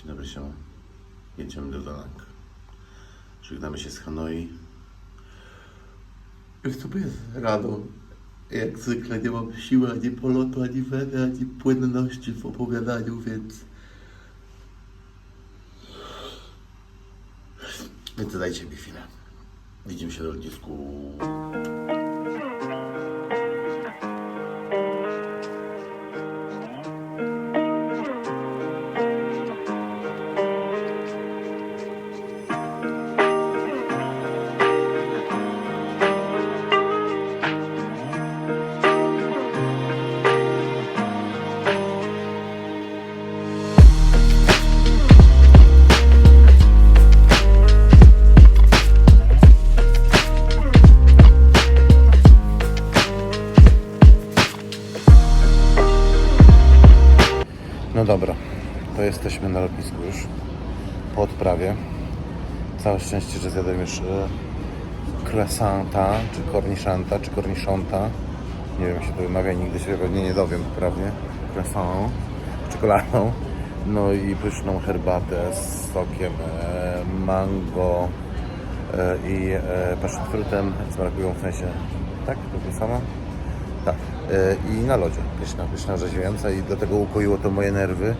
Dzień dobry się. Jedziemy do Danang. Żegnamy się z Hanoi. Już sobie jest rano. Jak zwykle nie mam siły ani polotu, ani wery, ani płynności w opowiadaniu, więc... Więc dajcie mi chwilę. Widzimy się na lotnisku. Po odprawie. Całe szczęście, że zjadłem już e, croissanta, czy cornichanta, czy cornichonta. Nie wiem jak się to wymawia, nigdy się pewnie nie dowiem poprawnie. Croissant czekoladą. No i pyszną herbatę z sokiem e, mango e, i passion fruitem z marakują w sensie. Tak? To to samo? Tak. I na lodzie. Pyszna, pyszna, orzeźwiająca i dlatego ukoiło to moje nerwy,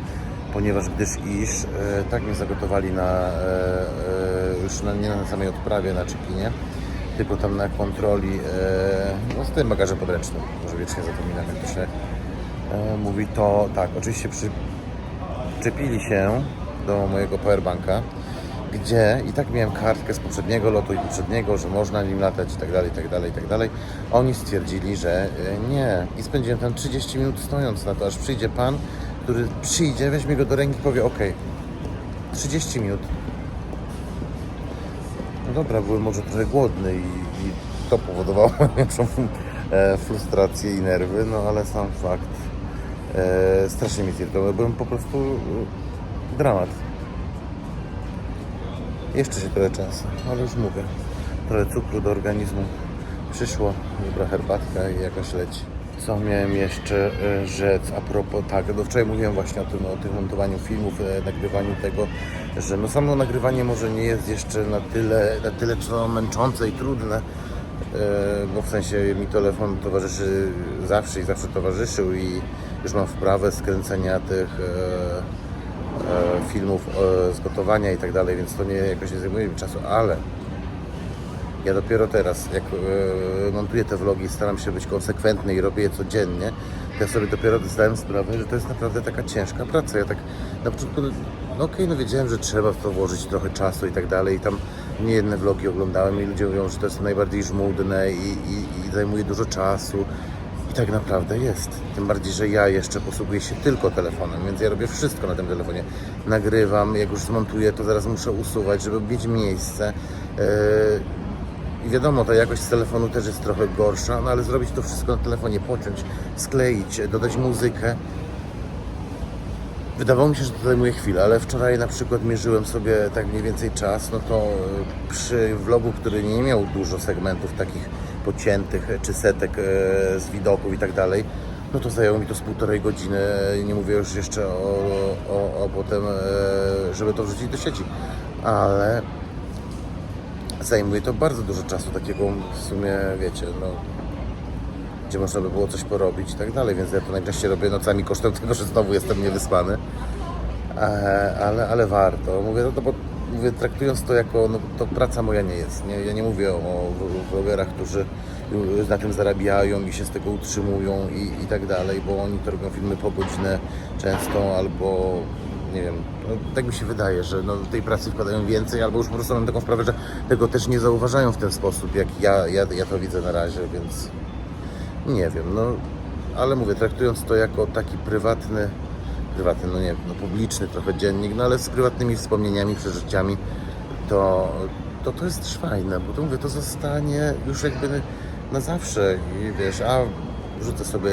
ponieważ gdyż iż e, tak mnie zagotowali na, e, e, już na, nie na samej odprawie na check-inie, tylko tam na kontroli no, z tym bagażem podręcznym. Może wiecznie zapominam, jak to się mówi. To tak, oczywiście przy, przyczepili się do mojego powerbanka, gdzie i tak miałem kartkę z poprzedniego lotu i poprzedniego, że można nim latać i tak dalej, i tak dalej, i tak dalej. Oni stwierdzili, że nie. I spędziłem tam 30 minut stojąc na to, aż przyjdzie pan, który przyjdzie, weźmie go do ręki i powie ok. 30 minut. No dobra, byłem może trochę głodny i, i to powodowało większą e, frustrację i nerwy, no ale sam fakt e, strasznie mnie zirytował. Byłem po prostu e, dramat. Jeszcze się trochę często, ale już mówię. Trochę cukru do organizmu przyszło, dobra herbatka i jakaś leci. Co miałem jeszcze e, rzec a propos, tak, no wczoraj mówiłem właśnie o tym, o tym montowaniu filmów, e, nagrywaniu tego, że no samo nagrywanie może nie jest jeszcze na tyle, na tyle co męczące i trudne, e, bo w sensie mi telefon towarzyszy zawsze i zawsze towarzyszył i już mam wprawę skręcenia tych filmów z gotowania i tak dalej, więc to nie jakoś nie zajmuje mi czasu, ale ja dopiero teraz, jak e, montuję te vlogi, staram się być konsekwentny i robię je codziennie, to ja sobie dopiero zdałem sprawę, że to jest naprawdę taka ciężka praca. Ja tak na początku, no okej, no wiedziałem, że trzeba w to włożyć trochę czasu i tak dalej. I tam nie jedne vlogi oglądałem i ludzie mówią, że to jest najbardziej żmudne i, i, i zajmuje dużo czasu. I tak naprawdę jest. Tym bardziej, że ja jeszcze posługuję się tylko telefonem, więc ja robię wszystko na tym telefonie. Nagrywam, jak już zmontuję, to zaraz muszę usuwać, żeby mieć miejsce. Yy, i wiadomo, ta jakość z telefonu też jest trochę gorsza, no ale zrobić to wszystko na telefonie, pociąć, skleić, dodać muzykę. Wydawało mi się, że to zajmuje chwilę, ale wczoraj na przykład mierzyłem sobie tak mniej więcej czas, no to e, przy vlogu, który nie miał dużo segmentów takich pociętych czy setek e, z widoków i tak dalej, no to zajęło mi to z półtorej godziny, nie mówię już jeszcze o, o, o potem, e, żeby to wrzucić do sieci, ale zajmuje to bardzo dużo czasu, takiego w sumie, wiecie, no, gdzie można by było coś porobić i tak dalej, więc ja to najczęściej robię nocami kosztem tego, że znowu jestem niewyspany, e, ale, ale warto. Mówię, no to bo, mówię, traktując to jako, no, to praca moja nie jest, nie? ja nie mówię o vlogerach, którzy na tym zarabiają i się z tego utrzymują i, i tak dalej, bo oni to robią filmy po godzinę często albo nie wiem, no, tak mi się wydaje, że no, tej pracy wkładają więcej, albo już po prostu mam taką sprawę, że tego też nie zauważają w ten sposób, jak ja, ja, ja to widzę na razie, więc nie wiem, no ale mówię, traktując to jako taki prywatny, prywatny, no nie no publiczny trochę dziennik, no ale z prywatnymi wspomnieniami, przeżyciami, to to, to jest fajne, bo to mówię, to zostanie już jakby na zawsze i wiesz, a wrzucę sobie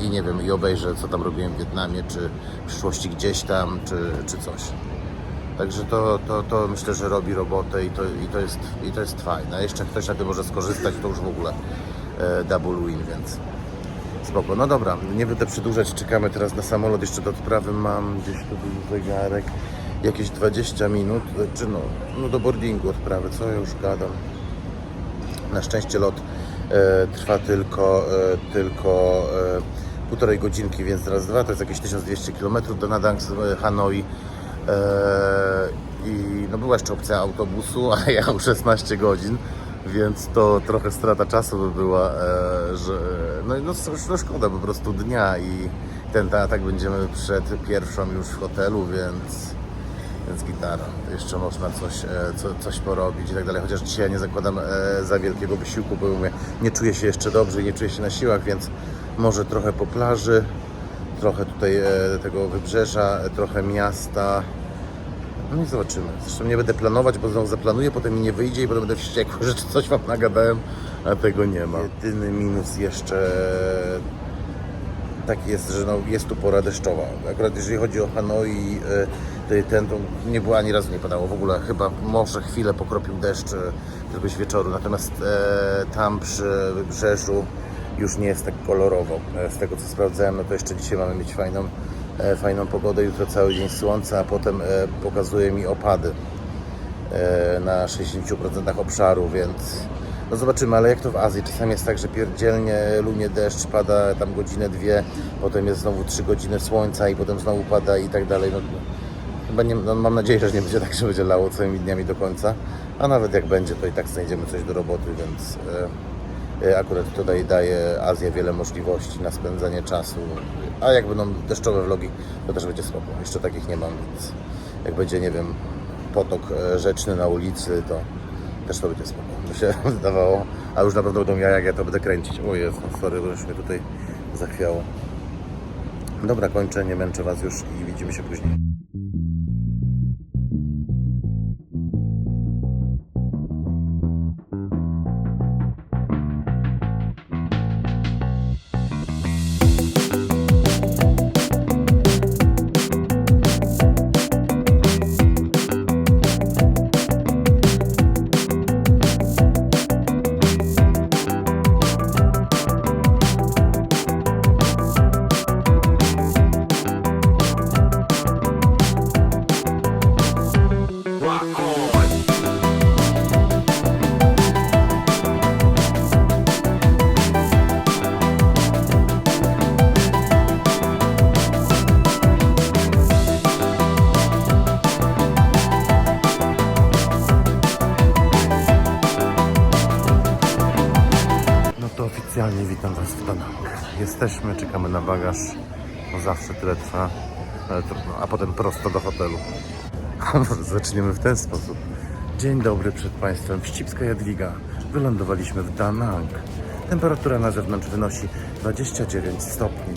i nie wiem, i obejrzę, co tam robiłem w Wietnamie, czy w przyszłości gdzieś tam, czy, czy coś. Także to, to, to myślę, że robi robotę i to, i to, jest, i to jest fajne. A jeszcze ktoś na tym może skorzystać, to już w ogóle e, double win, więc spoko. No dobra, nie będę przedłużać, czekamy teraz na samolot, jeszcze do odprawy mam gdzieś tu był zegarek jakieś 20 minut, czy no, no do boardingu odprawy, co ja już gadam. Na szczęście lot e, trwa tylko, e, tylko e, półtorej godzinki, więc raz dwa, to jest jakieś 1200 km do Nadang z e, Hanoi. E, I no była jeszcze opcja autobusu, a jechał 16 godzin, więc to trochę strata czasu by była, e, że no, no, no szkoda po prostu dnia i ten tak będziemy przed pierwszą już w hotelu, więc więc gitara. Jeszcze można coś, co, coś porobić i tak dalej. Chociaż dzisiaj nie zakładam za wielkiego wysiłku, bo mówię, nie czuję się jeszcze dobrze i nie czuję się na siłach, więc może trochę po plaży, trochę tutaj e, tego wybrzeża, e, trochę miasta. No i zobaczymy. Zresztą nie będę planować, bo znowu zaplanuję, potem mi nie wyjdzie i potem będę wściekły, że coś Wam nagadałem, a tego nie ma. Jedyny minus jeszcze tak jest, że no, jest tu pora deszczowa. Akurat jeżeli chodzi o Hanoi, e, ten to nie było ani razu nie padało w ogóle. Chyba może chwilę pokropił deszcz e, któregoś wieczoru, natomiast e, tam przy wybrzeżu już nie jest tak kolorowo. E, Z tego co sprawdzałem, no to jeszcze dzisiaj mamy mieć fajną, e, fajną pogodę, jutro cały dzień słońca, a potem e, pokazuje mi opady na 60% obszaru, więc no zobaczymy, ale jak to w Azji, czasami jest tak, że pierdzielnie lunie deszcz, pada tam godzinę, dwie, potem jest znowu trzy godziny słońca i potem znowu pada i tak dalej. No, chyba nie, no, mam nadzieję, że nie będzie tak, że będzie lało całymi dniami do końca, a nawet jak będzie, to i tak znajdziemy coś do roboty, więc e, akurat tutaj daje Azja wiele możliwości na spędzanie czasu, a jak będą deszczowe vlogi, to też będzie spoko. Jeszcze takich nie mam, więc jak będzie, nie wiem, potok e, rzeczny na ulicy, to też to będzie spoko. To się wydawało, a już naprawdę będą ja, jak ja to będę kręcić. O Jezu, sorry, bo już mnie tutaj zachwiało. Dobra, kończę, nie męczę Was już i widzimy się później. Jesteśmy, czekamy na bagaż. No zawsze tyle trwa, ale trudno. A potem prosto do hotelu. Zaczniemy w ten sposób. Dzień dobry przed Państwem. Wścibska Jadwiga. Wylądowaliśmy w Danang. Temperatura na zewnątrz wynosi 29 stopni.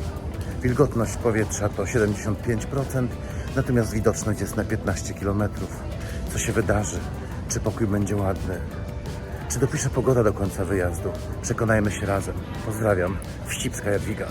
Wilgotność powietrza to 75%, natomiast widoczność jest na 15 km. Co się wydarzy? Czy pokój będzie ładny? Czy dopisze pogoda do końca wyjazdu? Przekonajmy się razem. Pozdrawiam. Wścibska Jadwiga.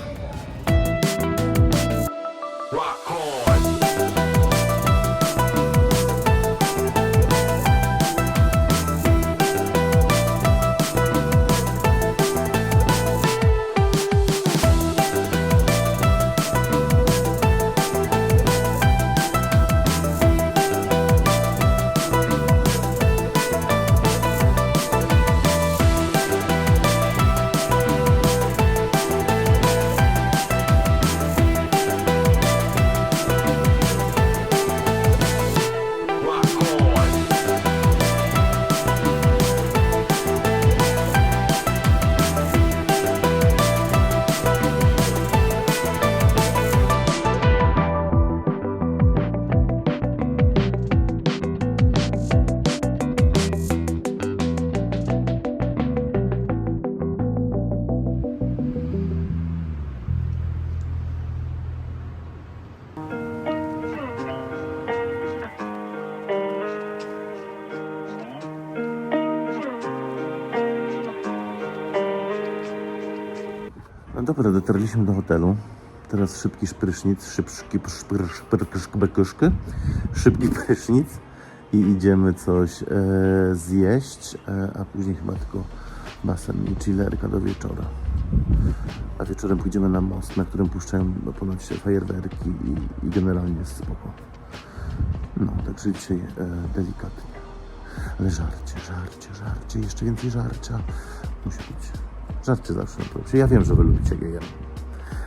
Dobra, dotarliśmy do hotelu. Teraz szybki szprysznic, szybki szpryszky, szybki prysznic i idziemy coś e, zjeść, e, a później chyba tylko basen i chillerka do wieczora. A wieczorem pójdziemy na most, na którym puszczają no, ponoć fajerwerki i, i generalnie jest spoko. No, także dzisiaj e, delikatnie. Ale żarcie, żarcie, żarcie, jeszcze więcej żarcia. Musi być. Żarcie zawsze na to. Ja wiem, że wy lubicie jem.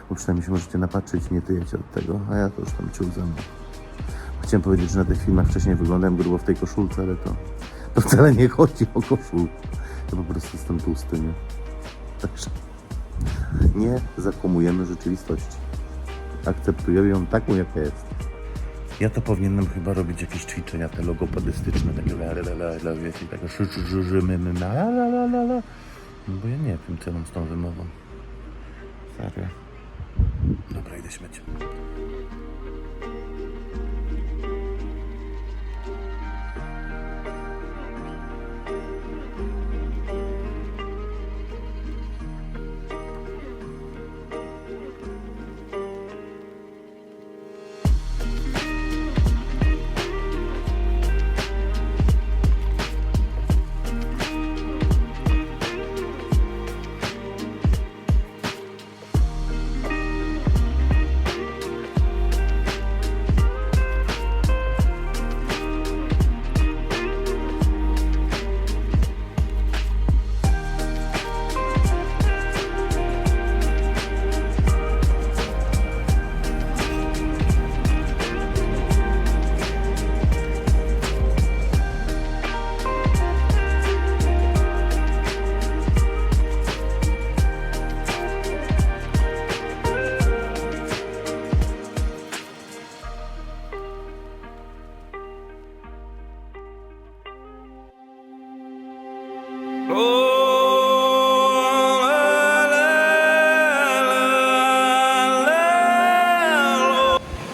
Bo przynajmniej się możecie napatrzeć i nie tyjecie od tego, a ja to już tam mną. Chciałem powiedzieć, że na tych filmach wcześniej wyglądałem grubo w tej koszulce, ale to, to wcale nie chodzi o koszulkę. Ja po prostu jestem tłusty, nie? Także nie zakłamujemy rzeczywistości. Akceptujemy ją taką, jaka jest. Ja to powinienem chyba robić jakieś ćwiczenia te logopedystyczne, takie la la la la, wiecie, takie la la la la. No bo ja nie wiem, co mam z tą wymową. Serio. Dobra, idę śmieć.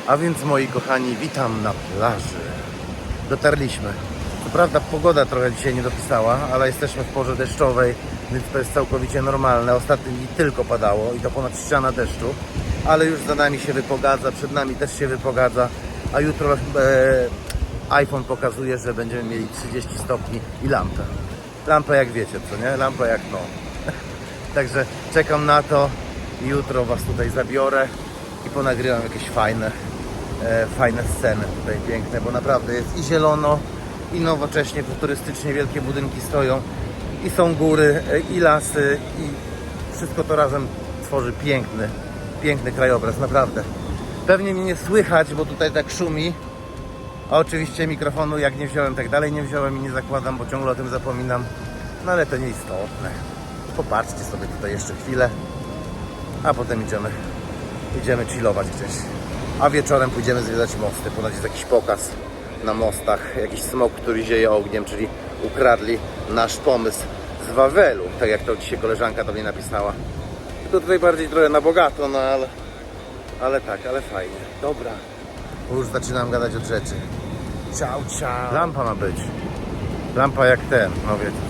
A więc moi kochani, witam na plaży. Dotarliśmy. Co prawda pogoda trochę dzisiaj nie dopisała, ale jesteśmy w porze deszczowej, więc to jest całkowicie normalne. Ostatnio dni tylko padało i to ponad ściana deszczu, ale już za nami się wypogadza, przed nami też się wypogadza, a jutro e, iPhone pokazuje, że będziemy mieli 30 stopni i lampę. Lampę jak wiecie, co nie? Lampę jak no. Także czekam na to jutro Was tutaj zabiorę i ponagrywam jakieś fajne, e, fajne sceny tutaj piękne, bo naprawdę jest i zielono, i nowocześnie, futurystycznie wielkie budynki stoją, i są góry, e, i lasy, i wszystko to razem tworzy piękny, piękny krajobraz, naprawdę. Pewnie mnie nie słychać, bo tutaj tak szumi, oczywiście mikrofonu jak nie wziąłem, tak dalej nie wziąłem i nie zakładam, bo ciągle o tym zapominam. No ale to nieistotne. Popatrzcie sobie tutaj jeszcze chwilę, a potem idziemy, idziemy chillować gdzieś. A wieczorem pójdziemy zwiedzać mosty. Ponoć jest jakiś pokaz na mostach, jakiś smok, który zieje ogniem, czyli ukradli nasz pomysł z Wawelu, tak jak to dzisiaj koleżanka do mnie napisała. Tylko tutaj bardziej trochę na bogato, no ale, ale tak, ale fajnie. Dobra, już zaczynam gadać od rzeczy. Ciao, ciao. Lampa ma być. Lampa jak ten, no wiecie